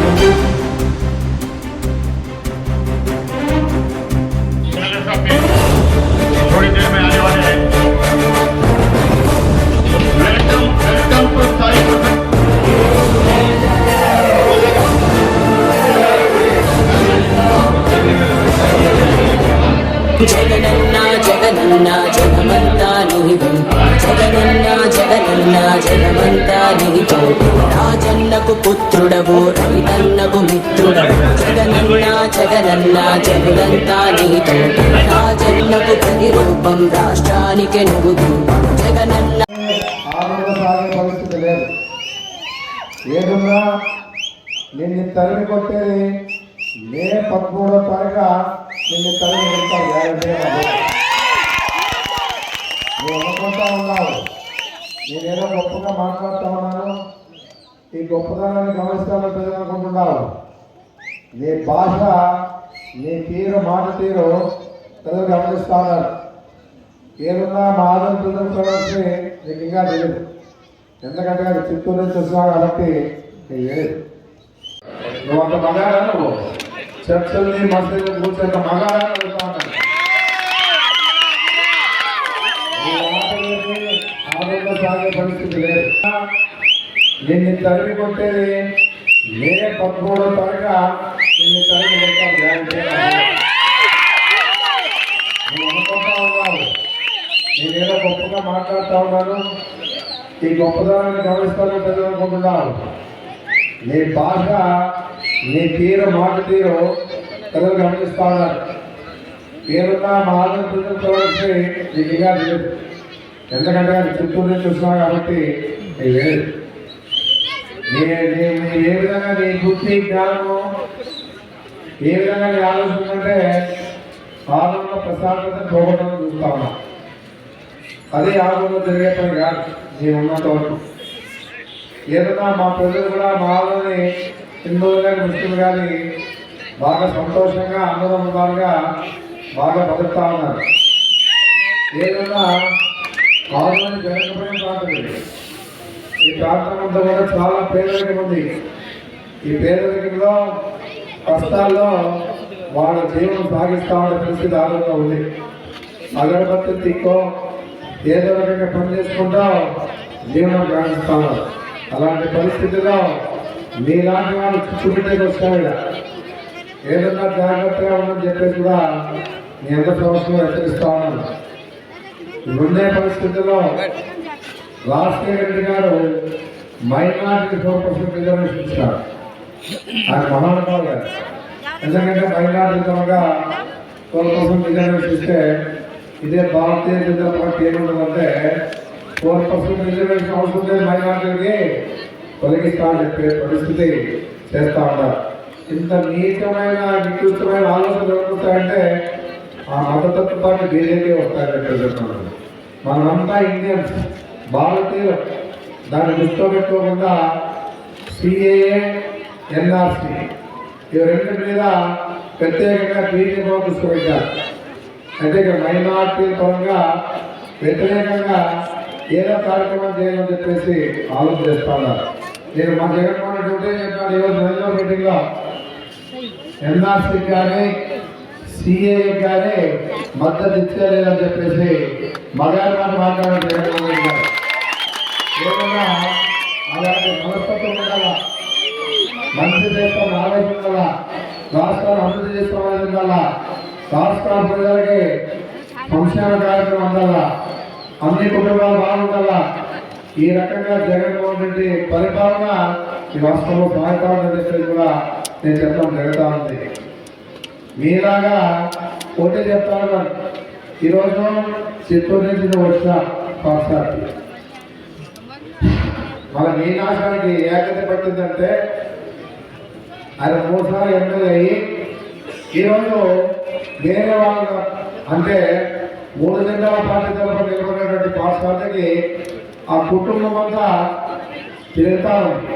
thank you. Jagananna జగమంతా నిహితం రాజన్నకు పుత్రుడవు రవితన్నకు మిత్రుడవు. జగనన్నా జగనన్నా జగమంతా నిహితం రాజన్నకు ప్రతిరూపం రాష్ట్రానికి నువ్వు. జగనన్న ఆనంద ఏదున్నా నిన్ను తరిమి కొట్టేది మే పదమూడో తారీఖు నిన్ను తరిమి కొడతావు. గ్యారంటీ నువ్వు అనుకుంటా ఉన్నావు. నేనేదో గొప్పగా మాట్లాడుతూ ఉన్నాను ఈ గొప్పతనాన్ని గమనిస్తానని ప్రజలు అనుకుంటున్నావు నీ భాష నీ తీరు మాట తీరు ప్రజలు గమనిస్తున్నారు ఏదన్నా మా ఆదరణ ప్రజలు చూడాల్సి నీకు ఇంకా తెలియదు. ఎందుకంటే అది చిత్తూరు నుంచి వస్తున్నావు కాబట్టి నీకు తెలియదు. నువ్వు అంత మగాడా నువ్వు చర్చల్ని మసీదు కూర్చొని మగాడా అడుగుతా ఉన్నాను నీ మాటలకి ఆదరణ సాగే పరిస్థితి లేదు నిన్ను తరిమి కొట్టేది? మే పదమూడో తారీఖు నిన్ను తరిమి కొడతావు గ్యారంటీ నువ్వు అనుకుంటా ఉన్నావు. నేనేదో గొప్పగా మాట్లాడుతూ ఉన్నాను. ఈ గొప్పదనాన్ని గమనిస్తాను ప్రజలు నీ భాష నీ తీరు మాట తీరు ప్రజలు గమనిస్తా ఉన్నారు. పేరున్నా మా ఆంధ్ర ప్రజలు చూడాల్సి నీకు ఇంకా తెలియదు ఎందుకంటే అది చిత్తూరు నుంచి వస్తున్నావు కాబట్టి నీకు తెలియదు ఏ విధంగా నీ బుద్ధి జ్ఞానము? ఏ విధంగా నీ ఆలోచన అంటే ఆనంద ప్రశాంతత పోగొట్టడం చూస్తా ఉన్నా. అదే ఆలోచన జరిగే పని కాదు నేను ఉన్నంత వరకు. ఏదన్నా మా ప్రజలు కూడా మా ఆలోని హిందువులు కానీ ముస్లింలు కానీ బాగా సంతోషంగా ఆనందంగా బాగా బతుకుతా ఉన్నారు. ఏదన్నా ఆలోని జరగకపోయిన ప్రాంతం ఈ ప్రాంతం అంతా కూడా చాలా పేదరికం ఉంది. ఈ పేదరికంలో కష్టాల్లో వాళ్ళ జీవనం సాగిస్తా పరిస్థితి ఆరోగ్యంగా ఉంది. అగరబత్తి తిక్కో ఏదో రకంగా పని చేసుకుంటూ జీవనం సాగిస్తా అలాంటి పరిస్థితిలో మీలాంటి వాళ్ళు చుట్టుముట్టేకి వస్తాయి ఏదన్నా జాగ్రత్తగా ఉండని చెప్పేసి కూడా నేను ఎంత సంవత్సరం హెచ్చరిస్తా ఉన్నాను. ఇప్పుడున్న పరిస్థితుల్లో రాజశేఖర రెడ్డి గారు మైనార్టీ ఫోర్ రిజర్వేషన్ ఇచ్చారు. ఆయన మహానుభావు గారు ఎందుకంటే మైనార్టీ కనుక ఫోర్ రిజర్వేషన్ ఇస్తే ఇదే భారతీయ జనతా పార్టీ ఏముంటుందంటే ఫోర్ పర్సెంట్ రిజర్వేషన్ అవసరం లేదు మైనార్టీలకి. తొలగిస్తామని చెప్పే పరిస్థితి చేస్తూ ఉంటారు ఇంత నీచమైన నికృష్టమైన ఆలోచన జరుగుతాయంటే ఆ మతతత్వ పార్టీ బీజేపీ వస్తాయని చెప్తున్నాను మనమంతా ఇండియన్స్. భారతీయులు దాన్ని దృష్టిలో పెట్టుకోకుండా సిఏఏ ఎన్ఆర్సి ఈ రెండు మీద ప్రత్యేకంగా బీజేపీ దృష్టి అయితే ఇక్కడ మైనార్టీ పరంగా వ్యతిరేకంగా ఏదో కార్యక్రమం చేయాలని చెప్పేసి ఆలోచన చేస్తున్నారు నేను మా జగన్మోహన్ రెడ్డి ఒకటే చెప్పాను ఈరోజు నరేంద్ర మీటింగ్లో ఎన్ఆర్సీ కానీ సిఏ కానీ మద్దతు ఇచ్చేయలేదని చెప్పేసి మగారి మాట మాట్లాడారు జగన్మోహన్ రెడ్డి గారు. ఏదైనా అలాంటి మనస్తత్వం ఉండాలా? మంచి చేస్తాం ఆలోచన ఉండాలా? రాష్ట్రాలు అభివృద్ధి చేసుకోవాలని ఉండాలా? రాష్ట్ర ప్రజలకి సంక్షేమ కార్యక్రమం అందాలా అన్ని కుటుంబాలు బాగుండాలా? ఈ రకంగా జగన్మోహన్ రెడ్డి పరిపాలన ఈ రాష్ట్రంలో సాగుతామని చెప్పేసి కూడా నేను చెప్పడం జరుగుతూ ఉంది. మీలాగా పోటీ చెప్తాను ఈరోజు చిత్తూరు నుంచి వచ్చిన పాఠశాలకి. మన మీ నాశనానికి ఏకత పట్టిందంటే ఆయన మూడుసార్లు ఎమ్మెల్యే అయ్యి ఈరోజు వేరే వాళ్ళ అంటే మూడు జిల్లాల పార్టీ తరఫున నిలబడినటువంటి పాఠశాలకి ఆ కుటుంబం అంతా తిరుగుతా ఉంది.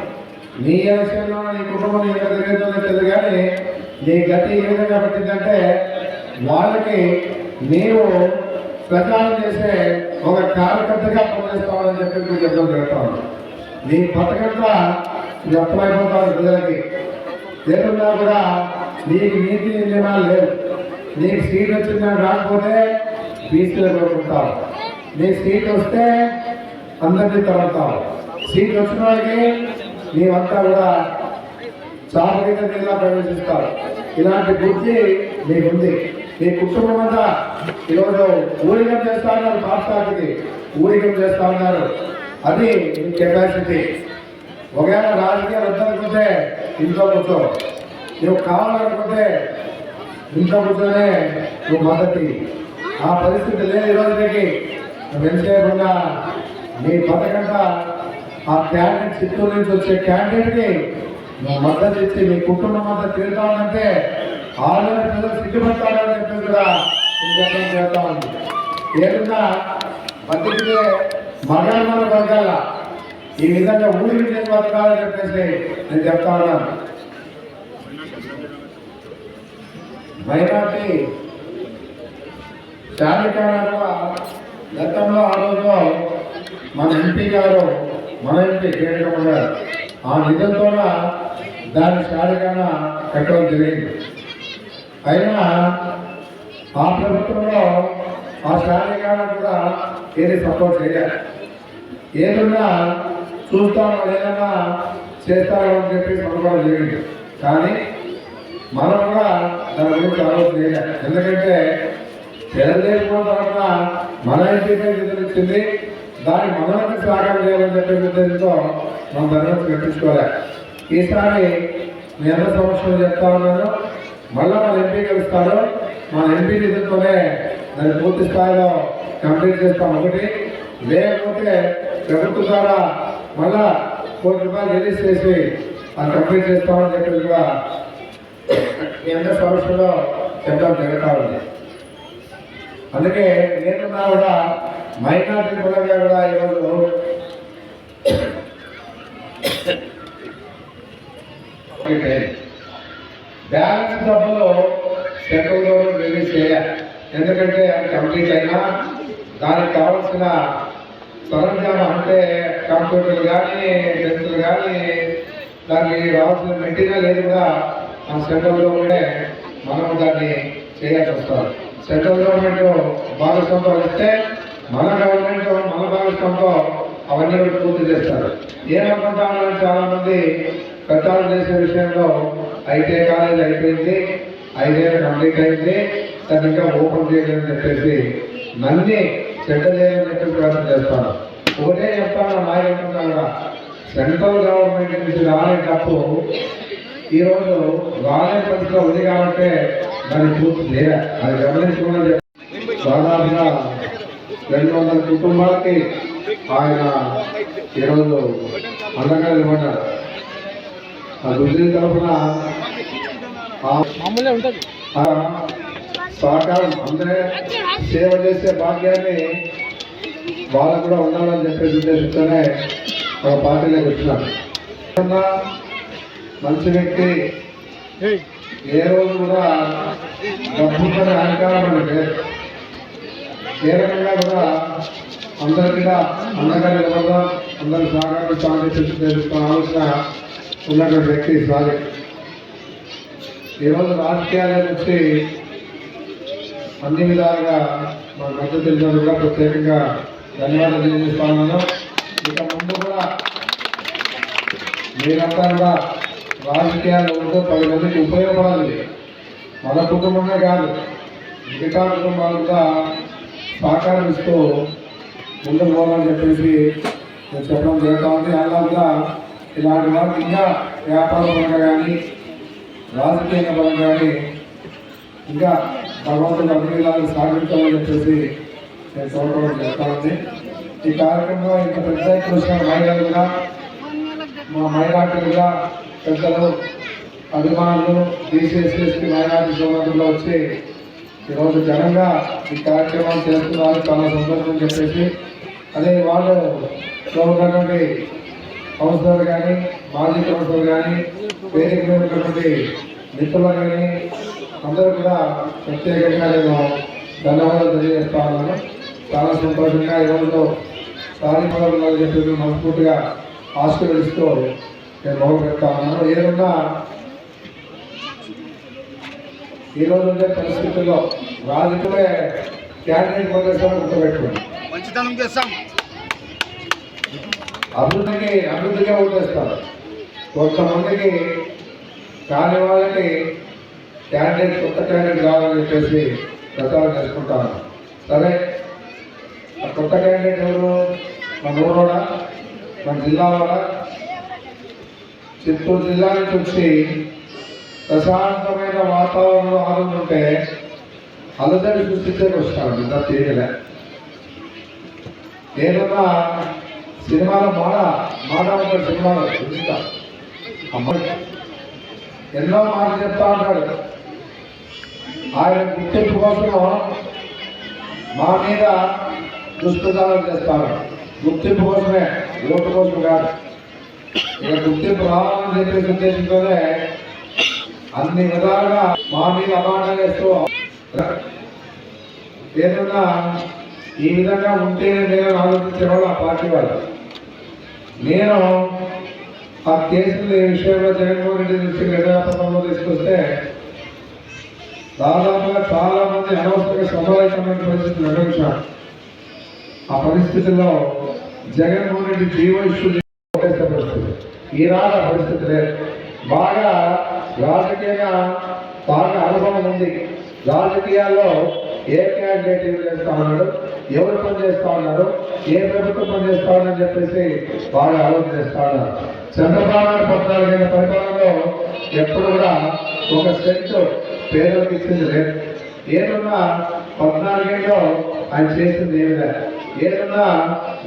నీ విషయంలో నీ కుటుంబం ఎంత తిరిగిందో తెలియదు కానీ నీ గతి ఏ విధంగా పట్టిందంటే వాళ్ళకి నీవు ప్రచారం చేసే ఒక కార్యకర్తగా పనిచేస్తామని చెప్పి మీకు చెప్పడం జరుగుతా నీ నీ పథకంగా వ్యక్తమైపోతారు ప్రజలకి. లేకుండా కూడా నీకు నీతి నిర్ణయాలు లేవు నీకు సీట్ వచ్చిందా రాకపోతే బీసీలో కోరుకుంటావు నీ సీట్ వస్తే అందరినీ తరుగుతావు సీట్ వచ్చిన వాళ్ళకి నీవంతా కూడా చాపకిత జిల్లా ప్రవేశిస్తావు. ఇలాంటి బుద్ధి నీకుంది. నీ కుటుంబం అంతా ఈరోజు ఊరికం చేస్తా ఉన్నారు పాఠశాలకి ఊరికం చేస్తా ఉన్నారు. అది కెపాసిటీ ఒకవేళ రాజకీయాలు వద్దనుకుంటే ఇంట్లో కూర్చో. నువ్వు కావాలనుకుంటే ఇంట్లో కూర్చొనే నువ్వు మద్దతి ఆ పరిస్థితి లేదు ఈ నీకు. నువ్వు నీ పథకంగా ఆ క్యాండిడేట్ చిత్తూరు నుంచి వచ్చే క్యాండిడేట్కి నువ్వు మద్దతు ఇచ్చి నీ కుటుంబం అంతా తిరుగుతామంటే ఆల్రెడీ ప్రజలు సిగ్గుపడతారని చెప్పి కూడా నేను చేస్తా ఉంది. ఏదన్నా బతికితే మగన్న బతకాల ఈ విధంగా ఊరికి నేను బతకాలని చెప్పేసి నేను చెప్తా ఉన్నాను. మైనార్టీ శారీరకంగా గతంలో ఆ రోజు మన ఎంపీ గారు మన ఎంపీ కేంద్రం గారు ఆ నిధులతో దాన్ని శారీరకంగా కట్టడం జరిగింది. అయినా ఆ ప్రభుత్వంలో ఆ శారీరకంగా కూడా ఏది సపోర్ట్ చేయాలి ఏదన్నా చూస్తాను ఏదన్నా చేస్తాను అని చెప్పి అనుకోవడం చేయండి. కానీ మనం కూడా దాని గురించి ఆలోచన చేయాలి. ఎందుకంటే తెలుగుదేశం తరఫున మన ఇంటిపై నిధులు దాన్ని మనకి సాగం చేయాలని చెప్పే ఉద్దేశంతో మనం దాని పెట్టించుకోవాలి ఈసారి మీ అందరి సమస్యలు చెప్తా ఉన్నాను. మళ్ళీ మన ఎంపీ కలుస్తారు మన ఎంపీ నిధులతోనే దాన్ని పూర్తి స్థాయిలో కంప్లీట్ చేస్తాం. ఒకటి లేకపోతే ప్రభుత్వం ద్వారా మళ్ళా కోటి రూపాయలు రిలీజ్ చేసి అది కంప్లీట్ చేస్తామని చెప్పేసి కూడా మీ సమస్యలో చెప్పడం జరుగుతూ ఉంది. అందుకే నేనున్నా కూడా మైనార్టీ పరంగా కూడా ఈరోజు బ్యాలెన్స్ డబ్బులు సెంట్రల్ గవర్నమెంట్ రిలీజ్ చేయాలి. ఎందుకంటే అది కంప్లీట్ అయినా దానికి కావాల్సిన సరంజామా అంటే కంప్యూటర్లు కానీ టెస్టులు కానీ దానికి రావాల్సిన మెటీరియల్ ఏది కూడా మన సెంట్రల్ గవర్నమెంటే మనం దాన్ని చేయాల్సి వస్తుంది. సెంట్రల్ గవర్నమెంట్ భాగస్వామ్యం ఇస్తే మన గవర్నమెంట్ మన భాగస్వామ్యంతో అవన్నీ కూడా పూర్తి చేస్తారు. ఏమనుకుంటామని చాలామంది ప్రచారం చేసే విషయంలో ఐటీఐ కాలేజ్ అయిపోయింది ఐటీఐ కంప్లీట్ అయింది దాన్ని ఇంకా ఓపెన్ చేయలేదని చెప్పేసి మళ్ళీ చెడ్డ చేయాలని చెప్పి ప్రయత్నం చేస్తాను. ఒకటే చెప్తాను కూడా. సెంట్రల్ గవర్నమెంట్ నుంచి రాని డబ్బు ఈరోజు రాలే పరిస్థితిలో ఉంది కాబట్టి దాన్ని పూర్తి చేయాలి. అది గమనించుకున్నది దాదాపుగా రెండు వందల కుటుంబాలకి ఆయన ఈరోజు అండగా నిలబడ్డాడు ఆ గుజరీ తరఫున సహకారం అంటే సేవ చేసే భాగ్యాన్ని వాళ్ళకు కూడా ఉండాలని చెప్పేసి ఉద్దేశంతోనే ఒక పార్టీలోకి వచ్చినాను ఉన్న మంచి వ్యక్తి ఏ రోజు కూడా డబ్బు పని అహంకారం ఏ రకంగా కూడా అందరికీ అండగా నిలబడదాం అందరి సహకారం సాధించి తెలుసుకున్న ఆలోచన ఉన్నటువంటి వ్యక్తి సాలి ఈరోజు రాజకీయాల నుంచి అన్ని విధాలుగా మా మద్దతు తెలిసిన కూడా ప్రత్యేకంగా ధన్యవాదాలు తెలియజేస్తా ఇక ముందు కూడా మీరంతా కూడా రాజకీయాలు ఉంటే పది మందికి ఉపయోగపడాలి. మన కుటుంబమే కాదు మిగతా కుటుంబాలు కూడా సహకారం ఇస్తూ ముందుకు పోవాలని చెప్పేసి నేను చెప్పడం జరుగుతూ ఉంది. అలా కూడా ఇలాంటి వారికి ఇంకా వ్యాపార పరంగా కానీ రాజకీయ పరంగా కానీ ఇంకా భగవంతుడు అన్ని విధాలు సాగించాలని చెప్పేసి నేను చూడడం జరుగుతూ ఉంది. ఈ కార్యక్రమంలో ఇంత పెద్ద చూసిన మహిళలుగా మహిళలు కూడా మా మైనార్టీలుగా పెద్దలు అభిమానులు బీసీఎస్ఎస్కి మైనార్టీ సోదరులు వచ్చి ఈరోజు ఘనంగా ఈ కార్యక్రమం చేస్తున్నారు చాలా సంతోషం చెప్పేసి. అదే వాళ్ళు ఉన్నటువంటి కౌన్సిలర్ కానీ మాజీ కౌన్సిలర్ కానీ వేదిక మీద ఉన్నటువంటి మిత్రులు కానీ అందరూ కూడా ప్రత్యేకంగా నేను ధన్యవాదాలు తెలియజేస్తా ఉన్నాను చాలా సంతోషంగా ఈరోజు సాధించాలని చెప్పి మనస్ఫూర్తిగా ఆశీర్వదిస్తూ నేను మొదలు పెడతా ఉన్నాను ఏదన్నా ఈ రోజు ఉండే పరిస్థితుల్లో రాజకీయ క్యాండిడేట్ ప్రదేశాలు గుర్తుపెట్టుకోండి. మంచితనం చేస్తాం. అభివృద్ధికి అభివృద్ధిగా ఓటేస్తారు. కొంతమందికి కాని వాళ్ళకి క్యాండిడేట్ కొత్త క్యాండిడేట్ కావాలని చెప్పేసి ప్రచారం చేసుకుంటారు. సరే ఆ కొత్త క్యాండిడేట్ ఎవరు? మన ఊరోడా? మన జిల్లా వాడా చిత్తూరు జిల్లా నుంచి వచ్చి ప్రశాంతమైన వాతావరణంలో ఆనందుంటే అలజడి సృష్టించే వస్తాను ఇంత తీయలే ఏదన్నా సినిమాలో మాడ మాడ ఉంటాడు సినిమాలో చూస్తా అమ్మాయి ఎన్నో మాటలు చెప్తా ఉంటాడు. ఆయన గుర్తింపు కోసం మా మీద దుష్ప్రచారం చేస్తారు గుర్తింపు కోసమే ఓటు కోసం కాదు. ఇక గుర్తింపు రావాలని చెప్పేసి ఉద్దేశంతోనే అన్ని విధాలుగా మా మీద అమాటం వేస్తూ ఏదన్నా ఈ విధంగా ఉంటేనే నేను ఆలోచించేవాళ్ళు ఆ పార్టీ వాళ్ళు. నేను ఆ కేసులు ఈ విషయంలో జగన్మోహన్ రెడ్డి దృష్టికి దాదాపుగా చాలా మంది అనవసరంగా సమావేశమైన పరిస్థితులు నిర్వహించారు. ఆ పరిస్థితుల్లో జగన్మోహన్ రెడ్డి జీవో పరిస్థితి. ఈనాడు ఆ పరిస్థితి లేదు బాగా రాజకీయంగా బాగా అనుభవం ఉంది. రాజకీయాల్లో ఏ క్యాండిడేట్ ఏం చేస్తా ఉన్నాడు ఎవరు పని చేస్తా ఉన్నారు ఏ ప్రభుత్వం పని చేస్తా చెప్పేసి బాగా ఆలోచన చేస్తా ఉన్నారు. చంద్రబాబు నాయుడు పద్నాలుగైన పరిపాలనలో ఎప్పుడు కూడా ఒక సెంట్ పేదలకు ఇచ్చింది లేదు. ఏదన్నా పద్నాలుగేళ్ళలో ఆయన చేసింది ఏమి లేదు. ఏదన్నా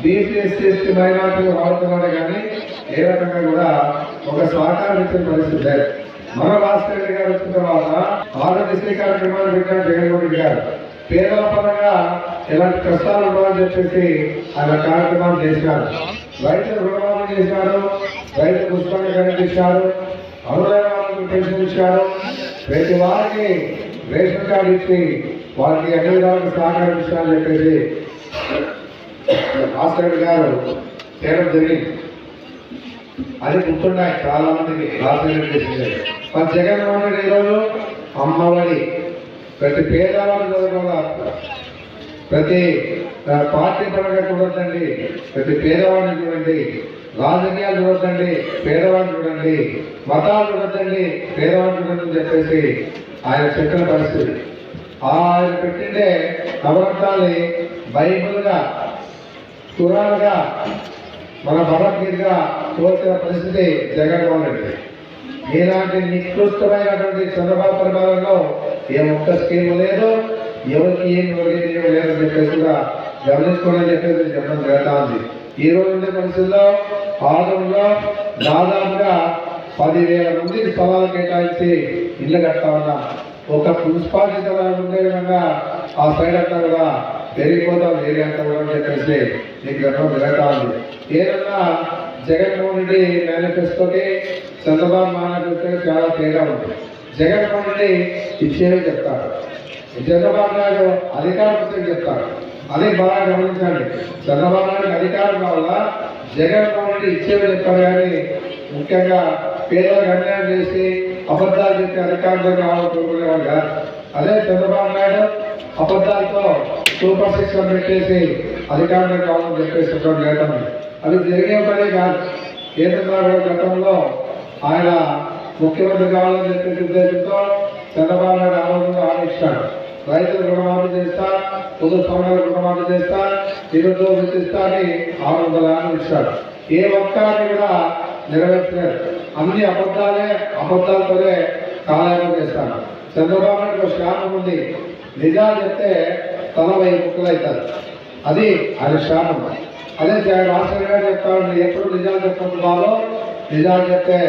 బీసీ ఎస్సీ ఎస్టీ మైనార్టీలు వాడుతున్నాడు కానీ ఏ రకంగా కూడా ఒక సహకారం ఇచ్చిన పరిస్థితి లేదు. మన రాష్ట్ర గారు వచ్చిన తర్వాత ఆరోగ్యశ్రీ కార్యక్రమాన్ని పెట్టారు జగన్మోహన్ రెడ్డి గారు. పేదల పరంగా ఎలాంటి కష్టాలు ఉండవని చెప్పేసి ఆయన కార్యక్రమాలు చేశారు. రైతులు రుణమాఫీ చేశారు రైతు పుస్తకాన్ని కనిపించారు అరుదైన పెన్షన్ ఇచ్చారు ప్రతి వారికి రేషన్ కార్డు ఇచ్చి వారికి అన్ని విధాలకు సహకరించాలని చెప్పేసి మాస్టర్ గారు చేయడం జరిగింది. అది గుర్తున్నాయి చాలా మందికి రాష్ట్రం చేసింది. మరి జగన్మోహన్ రెడ్డి ఈరోజు అమ్మఒడి ప్రతి పేదవాడు కూడా ప్రతి పార్టీ పరంగా చూడొద్దండి ప్రతి పేదవాడిని చూడండి. రాజకీయాలు చూడకండి పేదవాళ్ళు చూడండి మతాలు చూడొద్దండి పేదవాళ్ళు చూడండి అని చెప్పేసి ఆయన చెప్పిన పరిస్థితి. ఆయన పెట్టిండే నవరత్నాల్ని బైబిల్గా కురాన్గా మన భగవద్గీతగా తోచిన పరిస్థితి జగన్మోహన్ రెడ్డి ఇలాంటి నికృష్టమైనటువంటి చంద్రబాబు పరిపాలనలో ఏ ఒక్క స్కీమ్ లేదు ఎవరికి ఏం ఎవరికి ఏం లేదని చెప్పేసి కూడా గమనించుకోవాలని చెప్పేసి చెప్పడం జరుగుతా ఉంది. ఈ రోజు ఉండే పరిస్థితుల్లో ఆదంలో దాదాపుగా పదివేల మందికి స్థలాలు కేటాయించి ఇల్లు కడతా ఉన్నాం ఒక మున్సిపాలిటీ స్థలాలు ఉండే విధంగా ఆ సైడ్ అంతా కూడా పెరిగిపోతాం ఏరియా అంతా కూడా అని చెప్పేసి నీకు చెప్పడం జరుగుతా ఉంది. ఏదన్నా జగన్మోహన్ రెడ్డి మేనిఫెస్టోకి చంద్రబాబు మేనిఫెస్టోకి చాలా తేడా ఉంది. జగన్మోహన్ రెడ్డి ఇచ్చేవే చెప్తారు. చంద్రబాబు నాయుడు అధికారం వచ్చి చెప్తారు. అదే బాగా గమనించండి చంద్రబాబు నాయుడు అధికారం కావాలా? జగన్మోహన్ రెడ్డి ఇచ్చేవి చెప్పారు కానీ ముఖ్యంగా పేదలకు అన్యాయం చేసి అబద్ధాలు చెప్పి అధికారులు కావాలనుకునేవాడు కాదు. అదే చంద్రబాబు నాయుడు అబద్ధాలతో సూపర్ సిక్స్ అని పెట్టేసి అధికారులు కావాలని చెప్పేసి చెప్పడం అది జరిగే పనే కాదు. ఏదన్నా గతంలో ఆయన ముఖ్యమంత్రి కావాలని చెప్పేసి ఉద్దేశంతో చంద్రబాబు నాయుడు ఆలోచన ఆలోచిస్తాడు. రైతులు రుణమాఫీ చేస్తా పొదు సమయాలు రుణమాఫీ చేస్తా నిరుద్యోగ విధిస్తా అని ఆరు వందల యాభై ఏ ఒక్కరిని కూడా నెరవేర్చలేదు అన్ని అబద్ధాలే అబద్ధాలతోనే కాలయాపన చేస్తాను చంద్రబాబు నాయుడు ఒక శాపం ఉంది. నిజాలు చెప్తే తల వైపు ముక్కలు అవుతారు. అది ఆయన శాపం అదే రాష్ట్ర గారు చెప్తాడు ఎప్పుడు నిజాలు చెప్పుకుంటున్నారో నిజాలు చెప్తే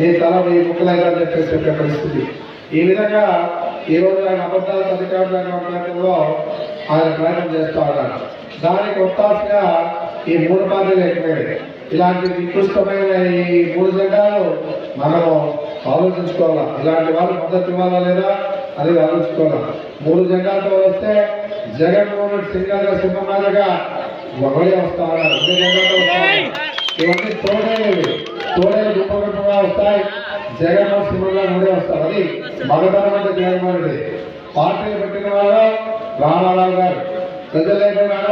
నీ తల వెయ్యి ముక్కలు అవుతారని చెప్పేసి చెప్పే పరిస్థితి. ఈ విధంగా ఈ రోజు ఆయన అబద్ధాలు అధికారులు మాట్లాడటంలో ఆయన ప్రయత్నం చేస్తూ ఉన్నారు. దానికి ఒత్తాసుగా ఈ మూడు పార్టీలు ఎక్కువైనాయి ఇలాంటి నికృష్టమైన ఈ మూడు జెండాలు మనము ఆలోచించుకోవాలా? ఇలాంటి వాళ్ళు మద్దతు ఇవ్వాలా లేదా అనేది ఆలోచించుకోవాలా? మూడు జెండాలతో వస్తే జగన్మోహన్ రెడ్డి సింగల్గా సింహమాలగా ఒకడే వస్తా ఉన్నారు. ఇవన్నీ తోడేవి తోడేలు గుంప గుంపగా వస్తాయి. జగన్మోహన్ సింహంగా మగతనమైన వస్తారు అది మగతనం పార్టీలు పెట్టిన రామారావు గారు ప్రజలు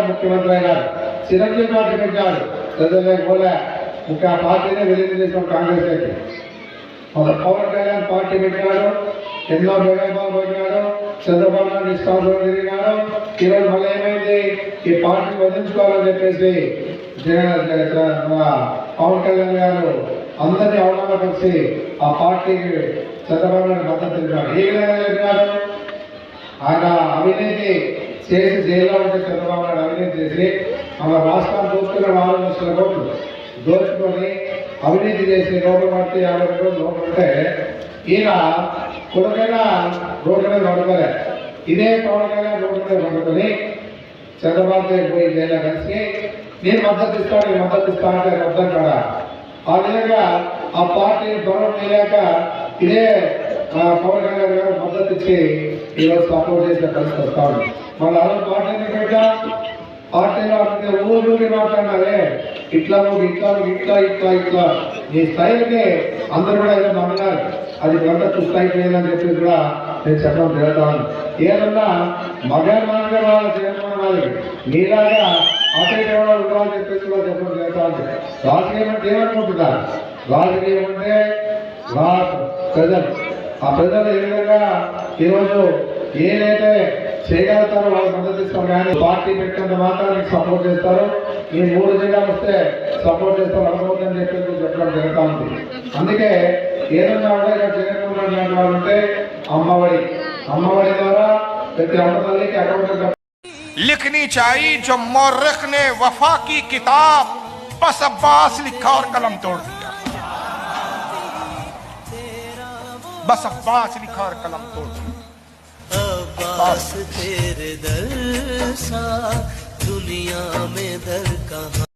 ముఖ్యమంత్రి అయినారు చిరంజీవి పార్టీ పెట్టారు ప్రజలేకపోలే ఇంకా ఆ పార్టీనే విలీనం చేసిన కాంగ్రెస్ అయితే మన పవన్ కళ్యాణ్ పార్టీ పెట్టినాడు ఎన్నో బేగబాబు పెట్టినాడు చంద్రబాబు నాయుడు నిష్కాంతం తిరిగినాడు ఈరోజు మళ్ళీ ఏమైంది? ఈ పార్టీని వదిలించుకోవాలని చెప్పేసి పవన్ కళ్యాణ్ గారు అందరినీ అవమానపరిచి ఆ పార్టీకి చంద్రబాబు నాయుడు మద్దతు తెలిపాడు ఏ విధంగా ఆయన అవినీతి చేసి జైల్లో ఉంటే చంద్రబాబు నాయుడు అవినీతి చేసి మన రాష్ట్రాన్ని దోచుకున్న నాలుగు లక్షల కోట్లు దోచుకొని అవినీతి చేసి లోపల పడితే యాభై రోజులు లోపల ఉంటే ఈయన కొడుకైనా రోడ్డు మీద పడుకోలే. ఇదే పవన్కైనా రోడ్డు మీద పడుకొని చంద్రబాబు పోయి జైల్లో కలిసి నేను మద్దతు ఇస్తాను నేను మద్దతు ఇస్తాను అంటే అర్థం కదా? ఆ విధంగా ఆ పార్టీని దూరం చేయలేక ఇదే పవన్ కళ్యాణ్ గారు మద్దతు ఇచ్చి ఈరోజు సపోర్ట్ చేసిన పరిస్థితి వస్తా ఉంది. మళ్ళీ అలా పార్టీని పెట్టా పార్టీలో అంటే ఊరికి మాట్లాడాలే ఇట్లా నువ్వు ఇట్లా ఇట్లా ఇట్లా ఇట్లా. నీ స్థాయికి అందరూ కూడా ఏదో నమ్మినారు. అది గంటకు స్థాయికి లేదని చెప్పి కూడా నేను చెప్పడం జరుగుతాను ఏదన్నా మగ మానగా వాళ్ళు జగన్మోహన్ వాళ్ళకి నీలాగా అటు ఉండాలని చెప్పేసి కూడా చెప్పడం జరుగుతాను రాజకీయం అంటే ఏమనుకుంటున్నారు? రాజకీయం అంటే రా ప్రజలు ఆ ప్రజలు ఏ విధంగా ఈరోజు ఏదైతే చేయగలుగుతారో వాళ్ళు మద్దతు ఇస్తారు కానీ పార్టీ పెట్టినంత మాత్రానికి సపోర్ట్ చేస్తారు ఈ మూడు జిల్లాలు వస్తే సపోర్ట్ చేస్తారు అర్థమవుతుందని చెప్పి చెప్పడం జరుగుతూ ఉంది అందుకే ఏదన్నా ఉంటే ఇక్కడ జగన్మోహన్ రెడ్డి లాంటి వాళ్ళు ఉంటే అమ్మఒడి అమ్మఒడి ద్వారా ప్రతి అమ్మ తల్లికి అకౌంట్ लिखनी चाहिए जो मौरख ने वफा की किताब बस अब्बास लिखा और कलम तोड़ بس عباس لکھا اور قلم توڑ عباس تیرے در سا دنیا میں در کہاں؟